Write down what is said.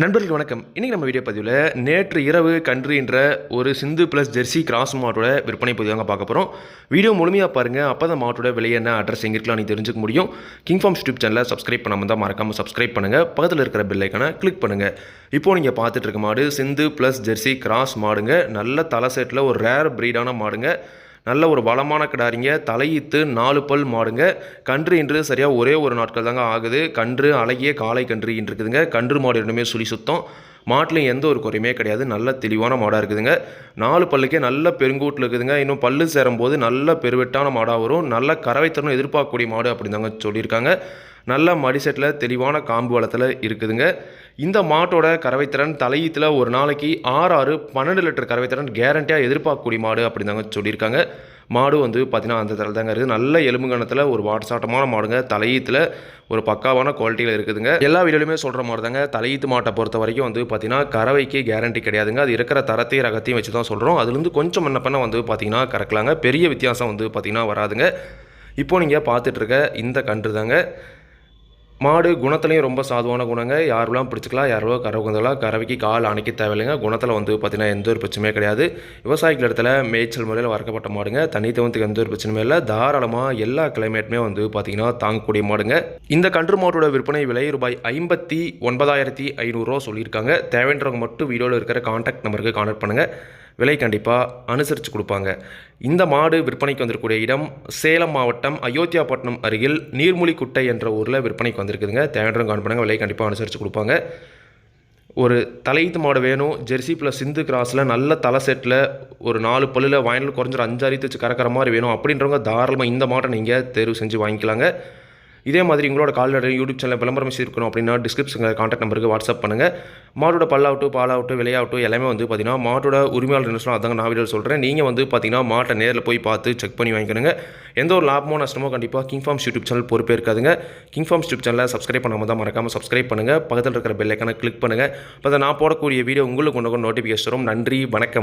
நண்பர்களுக்கு வணக்கம். இன்றைக்கி நம்ம வீடியோ பதிவில் நேற்று இரவு கன்றுன்ற ஒரு சிந்து ப்ளஸ் ஜெர்சி கிராஸ் மாட்டோட விற்பனை பதிவு தாங்க பார்க்க போகிறோம் வீடியோ முழுமையாக பாருங்கள் அப்போ தான் மாட்டோட விலை என்ன அட்ரஸ் எங்கே இருக்கலாம் நீ தெரிஞ்சுக்க முடியும். கிங் ஃபார்ம் யூடியூப் சேனலை சப்ஸ்கிரைப் பண்ணாமல் தான் மறக்காமல் சப்ஸ்கிரைப் பண்ணுங்கள் பக்கத்தில் இருக்கிற பெல் கிளிக் பண்ணுங்கள் இப்போது நீங்கள் பார்த்துட்டு இருக்க மாடு சிந்து ப்ளஸ் ஜெர்சி கிராஸ் மாடுங்க. நல்ல தலை செட்டில் ஒரு ரேர் ப்ரீடான மாடுங்க. நல்ல ஒரு வளமான கிடாரிங்க தலையீத்து நாலு பல் மாடுங்க. கன்று இன்று சரியாக ஒரே ஒரு நாட்கள் தாங்க ஆகுது. கன்று அழகிய காலை கன்று இருக்குதுங்க கன்று மாடு இரண்டுமே சுழி சுத்தம். மாட்டிலையும் எந்த ஒரு குறையுமே கிடையாது. நல்ல தெளிவான மாடாக இருக்குதுங்க. நாலு பல்லுக்கே நல்ல பெருங்கூட்டில் இருக்குதுங்க. இன்னும் பல்லு சேரும்போது நல்ல பெருவெட்டான மாடாக வரும். நல்ல கறவைத்தனம் எதிர்பார்க்கக்கூடிய மாடு அப்படின்னு தாங்க சொல்லியிருக்காங்க. நல்ல மடிசெட்டில் தெளிவான காம்பு வளத்தில் இருக்குதுங்க. இந்த மாட்டோட கறவைத்திறன் தலையீத்தில் ஒரு நாளைக்கு ஆறு ஆறு பன்னெண்டு லிட்டர் கறவைத்திறன் கேரண்டியாக எதிர்பார்க்கக்கூடிய மாடு அப்படிதாங்க சொல்லியிருக்காங்க. மாடு வந்து பார்த்திங்கன்னா அந்த தலை தாங்க இருக்குது. நல்ல எலும்புங்கணத்தில் ஒரு வாட்சாட்டமான மாடுங்க. தலையீத்தில் ஒரு பக்காவான குவாலிட்டியில் இருக்குதுங்க. எல்லா வீடியோலையுமே சொல்கிற மாதிரி தாங்க தலையீத்து மாட்டை பொறுத்த வரைக்கும் வந்து பார்த்திங்கன்னா கறவைக்கு கேரண்டி கிடையாதுங்க. அது இருக்கிற தரத்தையும் ரகத்தையும் வச்சு தான் சொல்கிறோம் அதுலேருந்து கொஞ்சம் என்ன பண்ண வந்து பார்த்திங்கன்னா கறக்கலாங்க. பெரிய வித்தியாசம் வந்து பார்த்திங்கன்னா வராதுங்க. இப்போ நீங்கள் பார்த்துட்ருக்க இந்த கன்று தாங்க மாடு குணத்துலையும் ரொம்ப சாதுவான குணங்க. யாரெல்லாம் பிடிச்சிக்கலாம் யாரோ கறவுந்தலாம் கறவைக்கு கால் அணைக்க தேவையில்லைங்க. குணத்தில் வந்து பார்த்திங்கன்னா எந்த ஒரு பிரச்சனையும் கிடையாது. விவசாயிகள் இடத்துல மேய்ச்சல் முறையில் வளர்க்கப்பட்ட மாடுங்க. தண்ணி தவத்துக்கு எந்த ஒரு பிரச்சனையும் இல்லை. தாராளமாக எல்லா கிளைமேட்டுமே வந்து பார்த்திங்கன்னா தாங்கக்கூடிய மாடுங்க. இந்த கன்று மாட்டோட விற்பனை விலை ரூபாய் ஐம்பத்தி ஒன்பதாயிரத்தி ஐநூறுரூவா சொல்லியிருக்காங்க. தேவைன்றவங்க மட்டும் வீடியோவில் இருக்கிற கான்டாக்ட் நம்பருக்கு கான்டாக்ட் பண்ணுங்கள் விலை கண்டிப்பாக அனுசரித்து கொடுப்பாங்க. இந்த மாடு விற்பனைக்கு வந்திருக்கூடிய இடம் சேலம் மாவட்டம் அயோத்தியாப்பட்டினம் அருகில் நீர்மூலிக்குட்டை என்ற ஊரில் விற்பனைக்கு வந்திருக்குதுங்க. தேவையான கான் பண்ணுங்கள் விலை கண்டிப்பாக அனுசரித்து கொடுப்பாங்க. ஒரு தலையீத்து மாடு வேணும். ஜெர்சி ப்ளஸ் சிந்து கிராஸில் நல்ல தலை செட்டில் ஒரு நாலு பல்லில் வாயினில் குறைஞ்ச அஞ்சு அரித்து வச்சு கறக்கிற மாதிரி வேணும். அப்படின்றவங்க தாராளமாக இந்த மாட்டை நீங்கள் தேர்வு செஞ்சு வாங்கிக்கலாங்க. இதே மாதிரி உங்களோட கால்நடை யூடியூப் சேனல் விளம்பரம் இருக்கணும் அப்படின்னா டிஸ்கிரிப்ஷனில் காண்டாக்ட் நம்பருக்கு வாட்ஸ்அப் பண்ணுங்கள் மாட்டோட பல்லாகட்டும் பாலாகட்டும் விலையாகட்டும் எல்லாமே வந்து பார்த்தீங்கன்னா மாட்டோட உரிமையாளர் என்ன அதாங்க நான் வீடியோ சொல்கிறேன் நீங்கள் வந்து பார்த்தீங்கன்னா மாட்டை நேரில் போய் பார்த்து செக் பண்ணி வாங்கிக்கணுங்க. எந்த ஒரு லாபமோ நஷ்டமோ கண்டிப்பாக கிங் ஃபார்ம்ஸ் யூடியூப் சேனல் பொறுப்பே இருக்காதுங்க. கிங் ஃபார்ம்ஸ் யூடியூப் சேனலை சப்ஸ்கிரைப் பண்ணாமல் தான் மறக்காமல் சப்ஸ்கிரைப் பண்ணுங்கள் பக்கத்தில் இருக்கிற பெல்லைக்கான கிளிக் பண்ணுங்கள் இப்போ நான் போடக்கூடிய வீடியோ உங்களுக்கு கொண்டு கொண்டு நோட்டிஃபிகேஷன் வரும் நன்றி வணக்கம்.